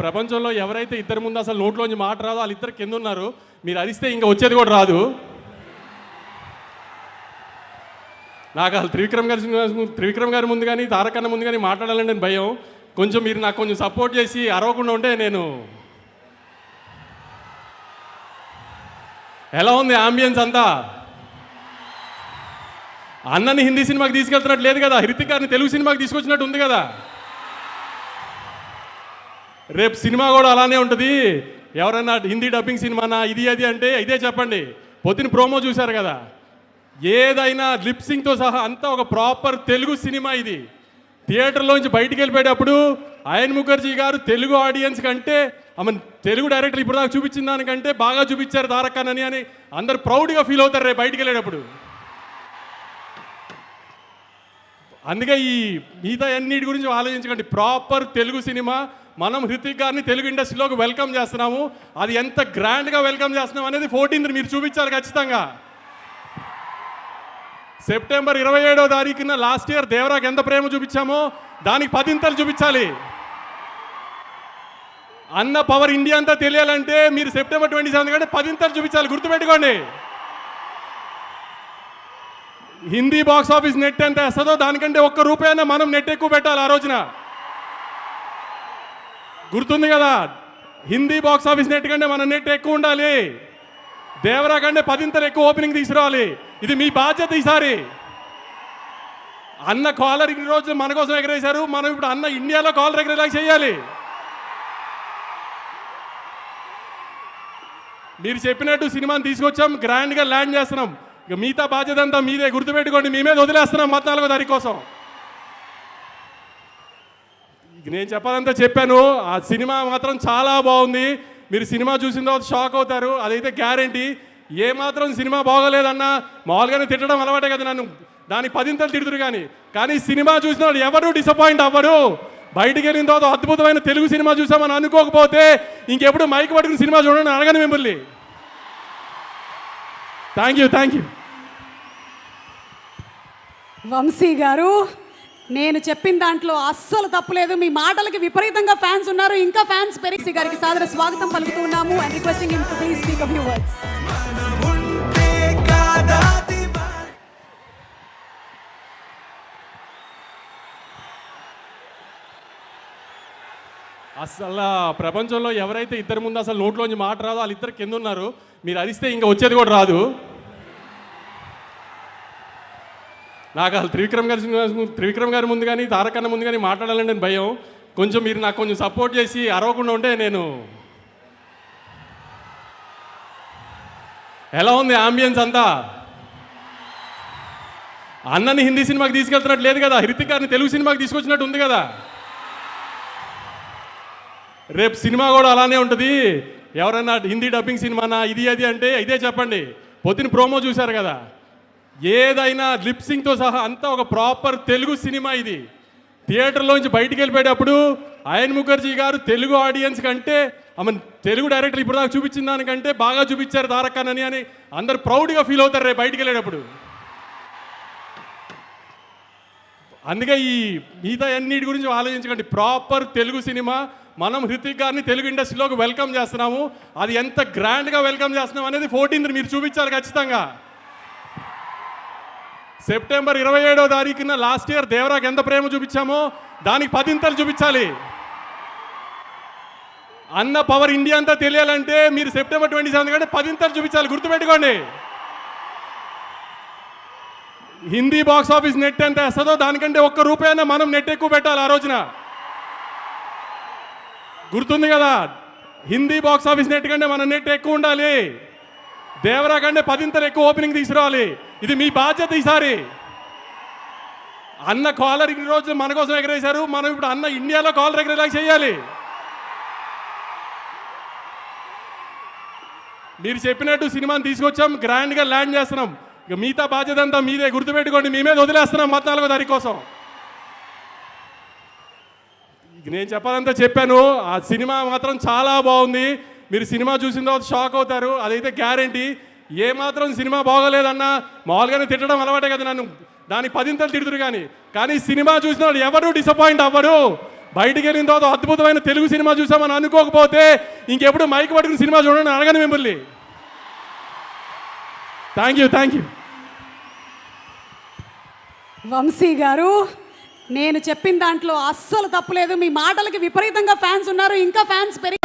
ప్రపంచంలో ఎవరైతే ఇద్దరు ముందు అసలు నోట్లోంచి మాట రాదో వాళ్ళు ఇద్దరు కింద ఉన్నారు. మీరు అరిస్తే ఇంకా వచ్చేది కూడా రాదు. నాకు అసలు త్రివిక్రమ్ గారి త్రివిక్రమ్ గారి ముందు కానీ తారకన్న ముందు కానీ మాట్లాడాలంటే భయం. కొంచెం మీరు నాకు కొంచెం సపోర్ట్ చేసి అరవకుండా ఉంటే నేను ఎలా ఉంది ఆంబియన్స్ అంతా? అన్నని హిందీ సినిమాకి తీసుకెళ్తున్నట్టు లేదు కదా. హృతిక్ గారిని తెలుగు సినిమాకి తీసుకొచ్చినట్టు ఉంది కదా. రేపు సినిమా కూడా అలానే ఉంటుంది. ఎవరైనా హిందీ డబ్బింగ్ సినిమానా ఇది అది అంటే ఇదే చెప్పండి. పొద్దున ప్రోమో చూశారు కదా. ఏదైనా లిప్సింగ్తో సహా అంతా ఒక ప్రాపర్ తెలుగు సినిమా ఇది. థియేటర్లోంచి బయటికి వెళ్ళిపోయేటప్పుడు అయన్ ముఖర్జీ గారు తెలుగు ఆడియన్స్ కంటే ఆమె తెలుగు డైరెక్టర్ ఇప్పుడు దాకా చూపించిన దానికంటే బాగా చూపించారు తారక్ అని అని అందరు ప్రౌడ్గా ఫీల్ అవుతారు రేపు బయటికి వెళ్ళేటప్పుడు. అందుకే ఈ మిగతా అన్నిటి గురించి ఆలోచించకండి. ప్రాపర్ తెలుగు సినిమా మనం హృతిక్ గారిని తెలుగు ఇండస్ట్రీలోకి వెల్కమ్ చేస్తున్నాము. అది ఎంత గ్రాండ్గా వెల్కమ్ చేస్తున్నాం అనేది ఫోర్టీన్త్ మీరు చూపించాలి ఖచ్చితంగా. సెప్టెంబర్ ఇరవై ఏడో తారీఖున లాస్ట్ ఇయర్ దేవరాకి ఎంత ప్రేమ చూపించామో దానికి పదింతలు చూపించాలి. అన్న పవర్ ఇండియా అంతా తెలియాలంటే మీరు సెప్టెంబర్ ట్వంటీ సెవెన్ కంటే పదింతలు చూపించాలి. గుర్తుపెట్టుకోండి. హిందీ బాక్స్ ఆఫీస్ నెట్ ఎంత వేస్తుందో దానికంటే ఒక్క రూపాయన మనం నెట్ ఎక్కువ పెట్టాలి ఆ రోజున. గుర్తుంది కదా? హిందీ బాక్స్ ఆఫీస్ నెట్ కంటే మన నెట్ ఎక్కువ ఉండాలి. దేవరా కంటే పదింతలు ఎక్కువ ఓపెనింగ్ తీసుకురావాలి. ఇది మీ బాధ్యత ఈసారి. అన్న కాలర్ ఇన్ని రోజులు మన కోసం ఎగరేశారు. మనం ఇప్పుడు అన్న ఇండియాలో కాలర్ ఎగరేలా చేయాలి. మీరు చెప్పినట్టు సినిమాని తీసుకొచ్చాం గ్రాండ్గా ల్యాండ్ చేస్తున్నాం. ఇక మిగతా బాధ్యత అంతా మీదే గుర్తుపెట్టుకోండి. మీ మీద వదిలేస్తున్నాం పద్నాలుగో తారీఖు కోసం. ఇక నేను చెప్పాలంతా చెప్పాను. ఆ సినిమా మాత్రం చాలా బాగుంది. మీరు సినిమా చూసిన తర్వాత షాక్ అవుతారు. అదైతే గ్యారంటీ. ఏ మాత్రం సినిమా బాగోలేదన్నా మామూలుగానే తిట్టడం అలవాటే కదా నన్ను. దాని పదింతలు తిడుతురు కానీ. కానీ సినిమా చూసిన వాళ్ళు ఎవరు డిసప్పాయింట్ అవ్వరు. బయటికి వెళ్ళిన తర్వాత అద్భుతమైన తెలుగు సినిమా చూసామని అనుకోకపోతే ఇంకెప్పుడు మైక్ పట్టుకుని సినిమా చూడండి అడగను మిమ్మల్ని. Thank you thank you Vamsi garu నేను చెప్పిన దాంట్లో అస్సలు తప్పులేదు. మీ మాటలకి విపరీతంగా ఫ్యాన్స్ ఉన్నారు. ఇంకా ఫ్యాన్స్ పెరిగి గారికి సాదర స్వాగతం పలుకుతున్నాము and requesting him to please speak a few అసలు ప్రపంచంలో ఎవరైతే ఇద్దరు ముందు అసలు నోట్లోంచి మాట రాదో వాళ్ళు ఇద్దరు కింద ఉన్నారు. మీరు అరిస్తే ఇంకా వచ్చేది కూడా రాదు. నాకు అసలు త్రివిక్రమ్ గారి త్రివిక్రమ్ గారి ముందు కానీ తారకన్న ముందు కానీ మాట్లాడాలని భయం. కొంచెం మీరు నాకు కొంచెం సపోర్ట్ చేసి అరవకుండా ఉంటే నేను ఎలా ఉంది ఆంబియన్స్ అంతా? అన్నని హిందీ సినిమాకి తీసుకెళ్తున్నట్టు లేదు కదా. హృతిక్ గారిని తెలుగు సినిమాకి తీసుకొచ్చినట్టు ఉంది కదా. రేపు సినిమా కూడా అలానే ఉంటుంది. ఎవరైనా హిందీ డబ్బింగ్ సినిమానా ఇది అది అంటే ఇదే చెప్పండి. పొద్దున ప్రోమో చూశారు కదా. ఏదైనా లిప్సింగ్తో సహా అంతా ఒక ప్రాపర్ తెలుగు సినిమా ఇది. థియేటర్లోంచి బయటికి వెళ్ళిపోయేటప్పుడు అయన్ ముఖర్జీ గారు తెలుగు ఆడియన్స్ కంటే ఆమె తెలుగు డైరెక్టర్ ఇప్పుడు దాకా చూపించిన దానికంటే బాగా చూపించారు తారక్ అని అని అందరు ప్రౌడ్గా ఫీల్ అవుతారు రేపు బయటికి వెళ్ళేటప్పుడు. అందుకే ఈ మిగతా అన్నిటి గురించి ఆలోచించకండి. ప్రాపర్ తెలుగు సినిమా మనం హృతిక్ గారిని తెలుగు ఇండస్ట్రీలోకి వెల్కమ్ చేస్తున్నాము. అది ఎంత గ్రాండ్గా వెల్కమ్ చేస్తున్నాం అనేది ఫోర్టీన్త్ మీరు చూపించాలి ఖచ్చితంగా. సెప్టెంబర్ ఇరవై ఏడో తారీఖున లాస్ట్ ఇయర్ దేవరాకి ఎంత ప్రేమ చూపించామో దానికి పదింతలు చూపించాలి. అన్న పవర్ ఇండియా అంతా తెలియాలంటే మీరు సెప్టెంబర్ ట్వంటీ సెవెన్ కంటే పదింతలు చూపించాలి గుర్తుపెట్టుకోండి. హిందీ బాక్స్ ఆఫీస్ నెట్ ఎంత వేస్తుందో దానికంటే ఒక్క రూపాయన మనం నెట్ ఎక్కువ పెట్టాలి ఆ రోజున. గుర్తుంది కదా? హిందీ బాక్స్ ఆఫీస్ నెట్ కంటే మన నెట్ ఎక్కువ ఉండాలి. దేవరా కంటే పదింతలు ఎక్కువ ఓపెనింగ్ తీసుకురావాలి. ఇది మీ బాధ్యత ఈసారి. అన్న కాలర్ ఇన్ని రోజులు మన కోసం ఎగరేశారు. మనం ఇప్పుడు అన్న ఇండియాలో కాలర్ ఎగరేలా చేయాలి. మీరు చెప్పినట్టు సినిమాని తీసుకొచ్చాం గ్రాండ్గా ల్యాండ్ చేస్తున్నాం. ఇక మిగతా బాధ్యత అంతా మీదే గుర్తుపెట్టుకోండి. మీ మీద వదిలేస్తున్నాం పద్నాలుగో తారీఖు కోసం. నేను చెప్పాలంతా చెప్పాను. ఆ సినిమా మాత్రం చాలా బాగుంది. మీరు సినిమా చూసిన తర్వాత షాక్ అవుతారు. అదైతే గ్యారంటీ. ఏ మాత్రం సినిమా బాగోలేదన్నా మామూలుగానే తిట్టడం అలవాటే కదా నన్ను. దాని పదింతలు తిడుతురు కానీ. కానీ సినిమా చూసిన వాళ్ళు ఎవరు డిసప్పాయింట్ అవ్వరు. బయటికి వెళ్ళిన తర్వాత అద్భుతమైన తెలుగు సినిమా చూసామని అనుకోకపోతే ఇంకెప్పుడు మైక్ పట్టుకుని సినిమా చూడండి అడగను మిమ్మల్ని. Thank you thank you Vamsi garu. నేను చెప్పిన దాంట్లో అస్సలు తప్పులేదు. మీ మాటలకి విపరీతంగా ఫ్యాన్స్ ఉన్నారు. ఇంకా ఫ్యాన్స్ పెరిగి